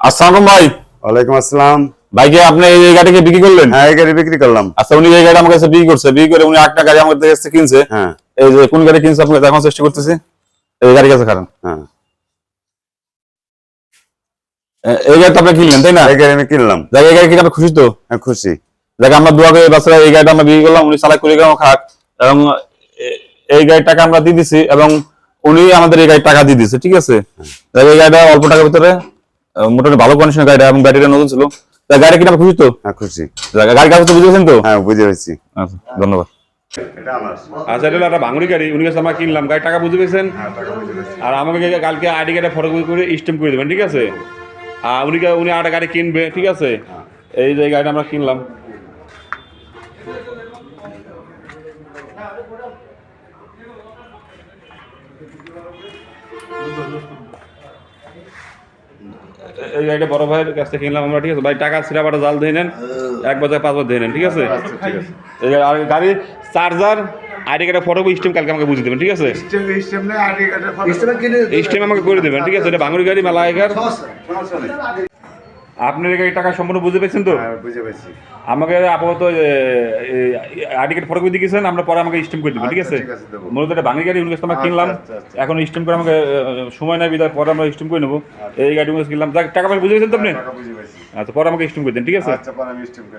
আসসালাম ভাই। ওয়ালাইকুম আসসালাম। ভাইকে আপনি এই গাড়িকে বিক্রি করলেন? হ্যাঁ এই গাড়ি বিক্রি করলাম। আচ্ছা উনি এই গাড়ি আমার কাছে বিক্রি করছে। বিক্রি করে উনি গাড়ি আমার কাছে কিনছে। হ্যাঁ। এই যে কোন গাড়ি কিনছে আপনাকে দেখানোর চেষ্টা করতেছি। এই গাড়ি কাছে কারণ হ্যাঁ। এই গাড়ি আপনি কিনলেন তাই না? এই গাড়ি আমি কিনলাম। দেখ এই গাড়ি কিনে আপনি খুশি তো? হ্যাঁ খুশি। দেখ আমরা দোয়া করে বাচ্চারা এই গাড়িটা আমরা বিক্রি করলাম উনি চালাই করে গেলাম খাক। এবং এই গাড়ির টাকা আমরা দিয়ে দিছি এবং উনি আমাদের এই গাড়ি টাকা দিয়ে দিছে ঠিক আছে? এই গাড়িটা অল্প টাকার ভিতরে মোটামুটি ভালো কন্ডিশনের গাড়িটা এবং গাড়িটা নতুন ছিল। তা গাড়ি কিনে খুশি তো? হ্যাঁ খুশি। গাড়ি কাগজ তো বুঝেছেন তো? হ্যাঁ বুঝে পেরেছি আচ্ছা ধন্যবাদ। আচ্ছা এটা একটা ভাঙড়ি গাড়ি। উনি কাছে আমরা কিনলাম। গাড়ি টাকা বুঝে পেয়েছেন হ্যাঁ আর আমাকে কালকে আইডি কার্ডে ফটো করে করে দেবেন ঠিক আছে? আর উনি গাড়ি কিনবে ঠিক আছে? এই যে গাড়িটা আমরা কিনলাম। এই গাড়িটা বড় ভাইয়ের কাছ থেকে কিনলাম আমরা ঠিক আছে? ভাই টাকা সিরাপাটা জাল দিয়ে নেন এক বছর পাঁচ বছর দিয়ে নেন ঠিক আছে? এই গাড়ি- আর গাড়ির চার্জার আইডি কার্ডে ফটো স্টেম কালকে আমাকে বুঝে দেবেন ঠিক আছে? স্টেম আমাকে করে দেবেন ঠিক আছে? এটা বাঙুরি গাড়ি মেলা আপনার এই টাকা সম্পূর্ণ বুঝে পেয়েছেন তো? হ্যাঁ বুঝে পেয়েছি। আমাকে আপাতত আর্টিকেট ফটো করে দিয়েছেন আমরা পরে আমাকে স্টিম করে দেবো ঠিক আছে? আচ্ছা, আছে। মূলত এটা বাঙালি গাড়ি ইউনিভার্স আমরা কিনলাম আচ্ছা, আচ্ছা। এখন স্টিম করে আমাকে সময় নাই বিদায় পরে আমরা স্টিম করে নেব। এই গাড়ি ইউনিভার্স কিনলাম। টাকা পয়সা বুঝে পেয়েছেন তো আপনি? বুঝে আচ্ছা পরে আমাকে স্টিম করে দেন ঠিক আছে? আচ্ছা পরে আমি স্টিম করে